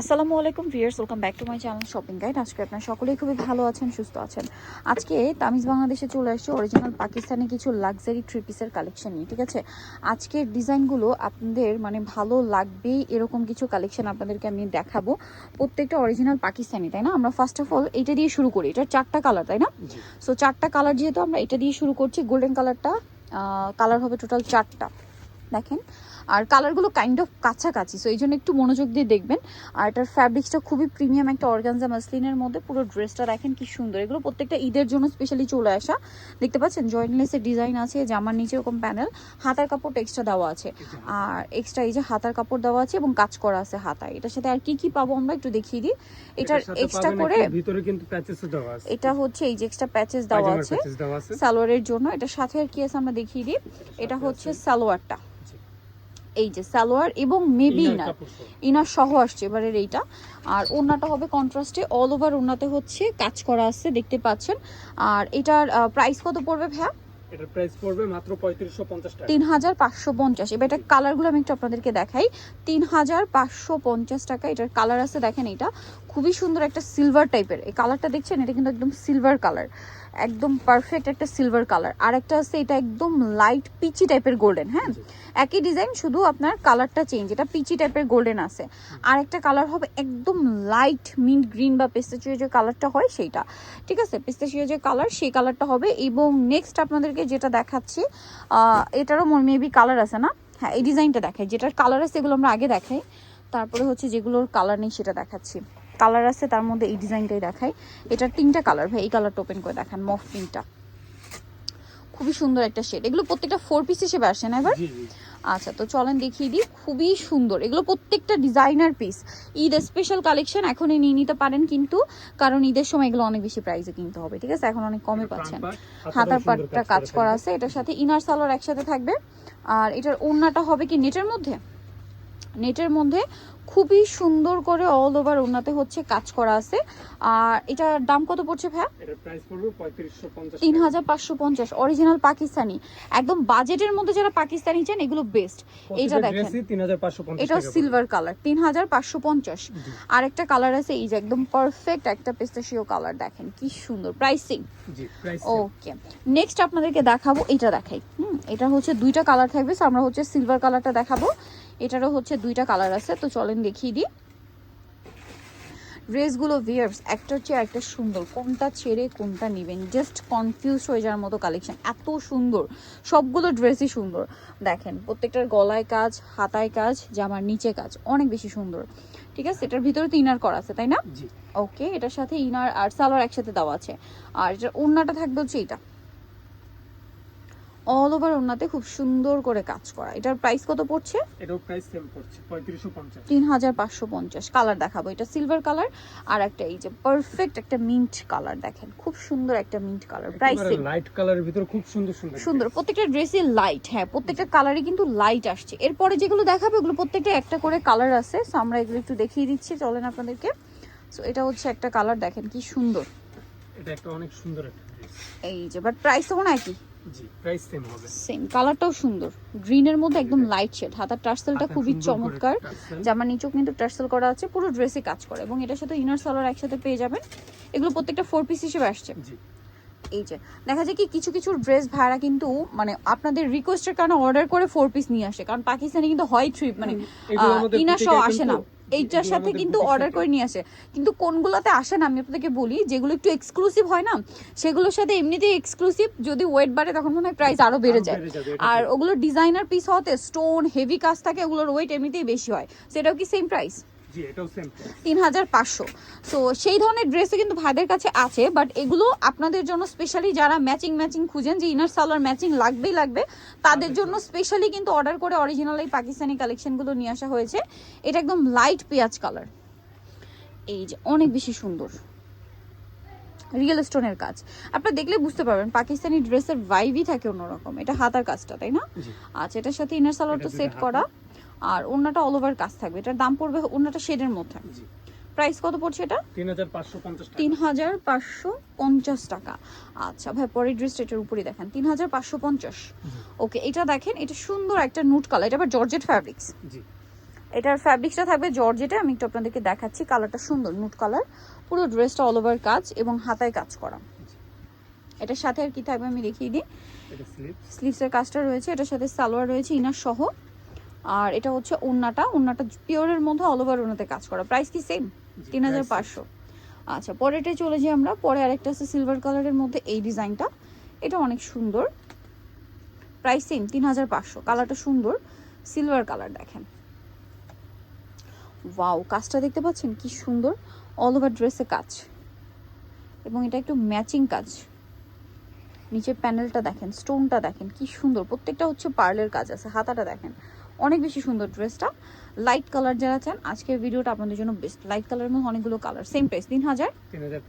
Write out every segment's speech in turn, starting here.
আসসালামু আলাইকুম viewers welcome back to my channel shopping guide. আজকে আপনার সকলেই খুবই ভালো আছেন সুস্থ আছেন। আজকে তামিজ বাংলাদেশে চলে আসছে অরিজিনাল পাকিস্তানি কিছু লাক্সারি থ্রি পিসের কালেকশন নিয়ে ঠিক আছে? আজকের ডিজাইনগুলো আপনাদের মানে ভালো লাগবেই এরকম কিছু কালেকশন আপনাদেরকে আমি দেখাবো। প্রত্যেকটা অরিজিনাল পাকিস্তানি তাই না? আমরা ফার্স্ট অফ অল এটা দিয়ে শুরু করি এটা চারটা কালার তাই না? সো চারটা কালার যেহেতু আমরা এটা দিয়ে শুরু করছি গোল্ডেন কালারটা কালার হবে টোটাল চারটা। দেখেন আর কালারগুলো কাইন্ড অফ কাছাকাছি সো এই জন্য একটু মনোযোগ দিয়ে দেখবেন। আর এটার ফ্যাব্রিক্সটা খুবই প্রিমিয়াম একটা অর্গানজা মাসলিনের মধ্যে পুরো ড্রেসটা দেখেন কি সুন্দর। এগুলো প্রত্যেকটা ঈদের জন্য স্পেশালি চলে আসা। দেখতে পাচ্ছেন জয়েন্ট লেসের ডিজাইন আছে জামার নিচে এরকম প্যানেল হাতার কাপড় এক্সট্রা দেওয়া আছে। আর এক্সট্রা এই যে হাতার কাপড় দেওয়া আছে এবং কাজ করা আছে হাতায়। এটার সাথে আর কি কি পাবো আমরা একটু দেখিয়ে দিই। এটার এক্সট্রা করে ভিতরে কিন্তু প্যাচেস দেওয়া আছে। এটা হচ্ছে এই যে এক্সট্রা প্যাচেস দেওয়া আছে সালোয়ারের জন্য। এটা সাথে আর কি আছে আমরা দেখিয়ে দিই। এটা হচ্ছে সালোয়ারটা। এই যে সালোয়ার এবং মেবি ইনার ইনার। সহ। আসছে এবারের এইটা। আর ওড়নাটা হবে কন্ট্রাস্টে অল ওভার ওড়নাতে হচ্ছে কাজ করা আছে দেখতে পাচ্ছেন। আর এটার প্রাইস কত পড়বে এটার প্রাইস পড়বে মাত্র 3550 টাকা। এবার এটা কালারগুলো আমি একটু আপনাদেরকে দেখাই। তিন হাজার পাঁচশো পঞ্চাশ টাকা এটার কালার আছে দেখেন এটা খুবই সুন্দর একটা সিলভার টাইপের এই কালারটা দেখছেন? এটা কিন্তু একদম সিলভার কালার একদম পারফেক্ট একটা সিলভার কালার আর একটা আছে এটা একদম লাইট পিচি টাইপের গোল্ডেন হ্যাঁ? একই ডিজাইন শুধু আপনার কালারটা চেঞ্জ এটা পিচি টাইপের গোল্ডেন আছে। আর একটা কালার হবে একদম লাইট মিন্ট গ্রিন বা পেস্তাচিও যে কালারটা হয় সেইটা। ঠিক আছে? পেস্তাচিও যে কালার সেই কালারটা হবে। এবং নেক্সট আপনাদেরকে যেটা দেখাচ্ছি এটারও মেবি কালার আছে না? হ্যাঁ এই ডিজাইনটা দেখাই। যেটার কালার আছে এগুলো আমরা আগে দেখাই। তারপরে হচ্ছে যেগুলোর কালার নেই সেটা দেখাচ্ছি। কালার আছে তার মধ্যে এই ডিজাইনটাই দেখাই। এটার তিনটা কালার ভাই এই কালারটা ওপেন করে দেখান মফ পিঙ্কটা খুবই সুন্দর একটা শেড এগুলো প্রত্যেকটা ফোর পিস হিসেবে আসে না এবার? আচ্ছা তো চলেন দেখিয়ে দিই খুবই সুন্দর। এগুলো প্রত্যেকটা designer piece Eid special collection এখনই নিয়ে নিতে পারেন কিন্তু কারণ ঈদের সময় এগুলো অনেক বেশি প্রাইসে কিনতে হবে ঠিক আছে? এখন অনেক কমে পাচ্ছেন। হাতার পাটটা কাজ করা আছে এটার সাথে ইনার সালোয়ার একসাথে থাকবে। আর এটার ওড়নাটা হবে কি নেটের মধ্যে? নেটের মধ্যে খুবই সুন্দর করে অল ওভার ওড়নাতে হচ্ছে কাজ করা আছে। আর এটার দাম কত পড়ছে ভাইয়া? এটার প্রাইস পড়বে 3550 তিন হাজার পাঁচশো পঞ্চাশ অরিজিনাল পাকিস্তানি। একদম বাজেটের মধ্যে যারা পাকিস্তানি চান এগুলো বেস্ট এটা দেখেন। এটা 3550 এটাও সিলভার কালার তিন হাজার পাঁচশো পঞ্চাশ। আর একটা কালার আছে এই যে একদম পারফেক্ট একটা পেস্তাশিও কালার দেখেন কি সুন্দর। প্রাইসিং জি প্রাইস ওকে নেক্সট আপনাদেরকে দেখাবো এটা দেখাই। হুম এটা হচ্ছে দুইটা কালার থাকবে আমরা হচ্ছে সিলভার কালারটা দেখাবো। এটারও হচ্ছে দুইটা কালার আছে তো চলেন দেখিয়ে দিই। ড্রেসগুলো ভিয়ার্স একটা হচ্ছে একটা সুন্দর। কোনটা ছেড়ে কোনটা নেবেন? জাস্ট কনফিউজ হয়ে যাওয়ার মতো কালেকশন এত সুন্দর। সবগুলো ড্রেসই সুন্দর। দেখেন প্রত্যেকটার গলায় কাজ হাতায় কাজ জামার নিচে কাজ অনেক বেশি সুন্দর। ঠিক আছে? এটার ভিতরে তো ইনার করা আছে তাই না? ওকে এটার সাথে ইনার আর সালোয়ার একসাথে দেওয়া আছে। আর এটার ওড়নাটা থাকবে হচ্ছে এটা অল ওভার ওড়নাতে খুব সুন্দর করে কাজ করা। এটার প্রাইস কত পড়ছে? এটাও প্রাইস সেম পড়ছে 3550 তিন হাজার পাঁচশো পঞ্চাশ। কালার দেখাবো এটা সিলভার কালার আর একটা এই যে পারফেক্ট একটা মিন্ট কালার দেখেন। খুব সুন্দর একটা মিন্ট কালার প্রাইসিং লাইট কালারের ভিতর খুব সুন্দর সুন্দর সুন্দর প্রত্যেকটা ড্রেসই লাইট হ্যাঁ প্রত্যেকটা কালারই কিন্তু লাইট আসছে। এরপরে যেগুলো দেখাবে ওগুলো প্রত্যেকটা একটা করে কালার আছে সো আমরা এগুলো একটু দেখিয়ে দিচ্ছি চলেন আপনাদেরকে। সো এটা হচ্ছে একটা কালার দেখেন কি সুন্দর। এটা একটা অনেক সুন্দর একটা এই যে বাট প্রাইস তো মনে হয় কি সেম কালারটাও সুন্দর। গ্রিনের মধ্যে একদম লাইট শেড হাতার টার্সেলটা খুবই চমৎকার। tassel। জামার নিচেও কিন্তু টার্সেল করা আছে পুরো ড্রেসে কাজ করে এবং এটার সাথে ইনার সালোয়ার একসাথে পেয়ে যাবেন। এগুলো প্রত্যেকটা ফোর পিস হিসেবে আসছে। এই যে দেখা যায় কি কিছু কিছু ড্রেস ভাড়া কিন্তু মানে আপনাদের রিকোয়েস্টের কারণে অর্ডার করে ফোর পিস নিয়ে আসে। কারণ পাকিস্তানে কিন্তু হয় ট্রিপ মানে ইনার সহ আসে না। এইটার সাথে কিন্তু অর্ডার করে নিয়ে আসে। কিন্তু কোনগুলোতে আসে না আমি আপনাদেরকে বলি যেগুলো একটু এক্সক্লুসিভ হয় না সেগুলোর সাথে এমনিতেই এক্সক্লুসিভ যদি ওয়েট বাড়ে তখন মনে হয় প্রাইস আরও বেড়ে যায়। আর। ওগুলো ডিজাইনার পিস হতে স্টোন হেভি কাজ থাকে ওগুলোর ওয়েট এমনিতেই বেশি হয়। সেটাও কি সেম প্রাইস তিন হাজার পাঁচশো। সো সেই ধরনের ড্রেসও কিন্তু ভাইদের কাছে আছে বাট এগুলো আপনাদের জন্য স্পেশালি যারা ম্যাচিং ম্যাচিং খুঁজেন যে ইনার সালোয়ার ম্যাচিং লাগবেই লাগবে তাদের জন্য স্পেশালি কিন্তু অর্ডার করে অরিজিনাল এই পাকিস্তানি কালেকশনগুলো নিয়ে আসা হয়েছে। এটা একদম লাইট পেঁয়াজ কালার এই যে অনেক বেশি সুন্দর। রিয়েল স্টোনের কাজ। আপনারা দেখলে বুঝতে পারবেন পাকিস্তানি ড্রেসের ভাইবই থাকে অন্যরকম। এটা হাতার কাজটা তাই না? আচ্ছা এটার সাথে ইনার সালোয়ার তো সেট করা। আর ওড়নাটা অল ওভার কাজ থাকবে। এটার দাম পড়বে ওড়নাটা শেডের মধ্যে। প্রাইস কত পড়ছে এটা? 3550 টাকা। তিন হাজার পাঁচশো পঞ্চাশ টাকা। আচ্ছা ভাই পরের ড্রেসটা এটার উপরে দেখেন। তিন হাজার পাঁচশো পঞ্চাশ। ওকে এটা দেখেন এটা সুন্দর একটা নুট কালার এটা আবার জর্জেট ফ্যাব্রিক্স জি। এটার ফ্যাব্রিক্সটা থাকবে জর্জেটে আমি একটু আপনাদেরকে দেখাচ্ছি কালারটা সুন্দর নুট কালার পুরো ড্রেসটা অল ওভার কাজ এবং হাতায় কাজ করা। এটার সাথে আর কি থাকবে আমি দেখিয়ে দিই। স্লিভসের কাজটা রয়েছে। এটার সাথে সালোয়ার রয়েছে ইনার সহ। আর এটা হচ্ছে ওন্নাটা ওন্নাটা পিওরের মধ্যে অল ওভার ওনাতে কাজ করা। প্রাইস কি সেম তিন হাজার পাঁচশো। আচ্ছা পরেরটা চলে যাই আমরা। পরে আরেকটা আছে সিলভার কালারের মধ্যে এই ডিজাইনটা। এটা অনেক সুন্দর। প্রাইস সেম তিন হাজার পাঁচশো। কালারটা সুন্দর। সিলভার কালার দেখেন। ওয়াও কাজটা দেখতে পাচ্ছেন? কি সুন্দর। অল ওভার ড্রেসে কাজ। এবং এটা একটু ম্যাচিং কাজ। নিচের প্যানেলটা দেখেন স্টোনটা দেখেন কি সুন্দর। প্রত্যেকটা হচ্ছে পার্লের কাজ আছে হাতাটা দেখেন। অনেক বেশি সুন্দর ড্রেসটা লাইট কালার যারা চান আজকের ভিডিওটা আপনাদের জন্য বেস্ট লাইট কালারের মধ্যে অনেকগুলো কালার সেম প্রাইস তিন হাজার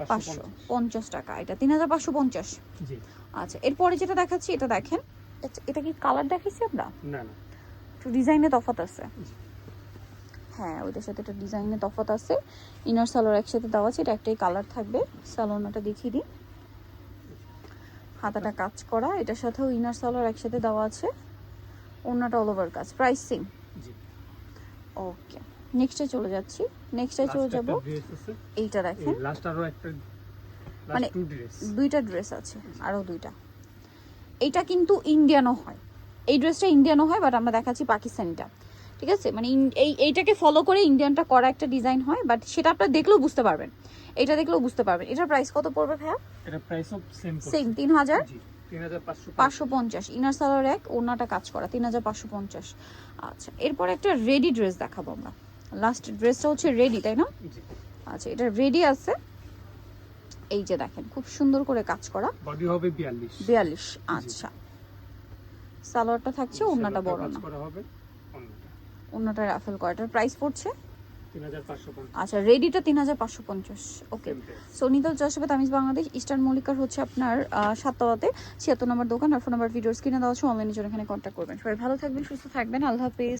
পাঁচশো পঞ্চাশ টাকা। এটা তিন হাজার পাঁচশো পঞ্চাশ। জি। আচ্ছা এরপরে যেটা দেখাচ্ছি এটা দেখেন। এটা- কি কালার দেখাইছি আমরা? না না। একটু ডিজাইনে তফাৎ আছে। হ্যাঁ ওইটার সাথে একটা ডিজাইনে তফাৎ আছে। ইনার সালোয়ার একসাথে দেওয়া আছে এটা একটাই কালার থাকবে। সালোনাটা দেখিয়ে দিই। হাতাটা কাজ করা এটার সাথেও ইনার সালোয়ার একসাথে দেওয়া আছে। অন্যটা অল ওভার কাজ প্রাইস সেম ওকে নেক্সটে চলে যাচ্ছি। নেক্সটে চলে যাব। এইটা দেখেন। লাস্ট আরও একটা মানে দুইটা ড্রেস আছে আরও দুইটা। এইটা কিন্তু ইন্ডিয়ানও হয়। এই ড্রেসটা ইন্ডিয়ানও হয় বাট আমরা দেখাচ্ছি পাকিস্তানিটা ঠিক আছে? মানে এই এইটাকে ফলো করে ইন্ডিয়ানটা করা একটা ডিজাইন হয় বাট সেটা আপনারা দেখলেও বুঝতে পারবেন। এটা দেখলেও বুঝতে পারবেন। এটার প্রাইস কত পড়বে ভাইয়া? এটা প্রাইস অফ সেম সেম তিন হাজার? পাঁচশো পঞ্চাশ। ইনার সালোয়ার এক ওনাটা কাজ করা তিন হাজার পাঁচশো পঞ্চাশ। আচ্ছা এরপর একটা রেডি ড্রেস দেখাবো আমরা। লাস্ট ড্রেসটা হচ্ছে রেডি তাই না? আচ্ছা এটা রেডি আছে। এই যে দেখেন খুব সুন্দর করে কাজ করা। বডি হবে বিয়াল্লিশ। বিয়াল্লিশ আচ্ছা। সালোয়ারটা থাকছে ওন্নাটা বড় না। অন্যটা। ওন্নাটা রাফেল করাটার প্রাইস পড়ছে। আচ্ছা রেডিটা তিন হাজার পাঁচশো পঞ্চাশ। Okay price. সোনিদল জশবে তামিজ বাংলাদেশ ইস্টার্ন মল্লিকার হচ্ছে আপনার সাততলাতে। ছিয়াত্তর নম্বর দোকান আর ফোন নাম্বার ভিডিওস কিনে দেওয়া আছে অনলাইনে জন্য এখানে কন্ট্যাক্ট করবেন। সবাই ভালো থাকবেন সুস্থ থাকবেন আল্লাহ হাফেজ।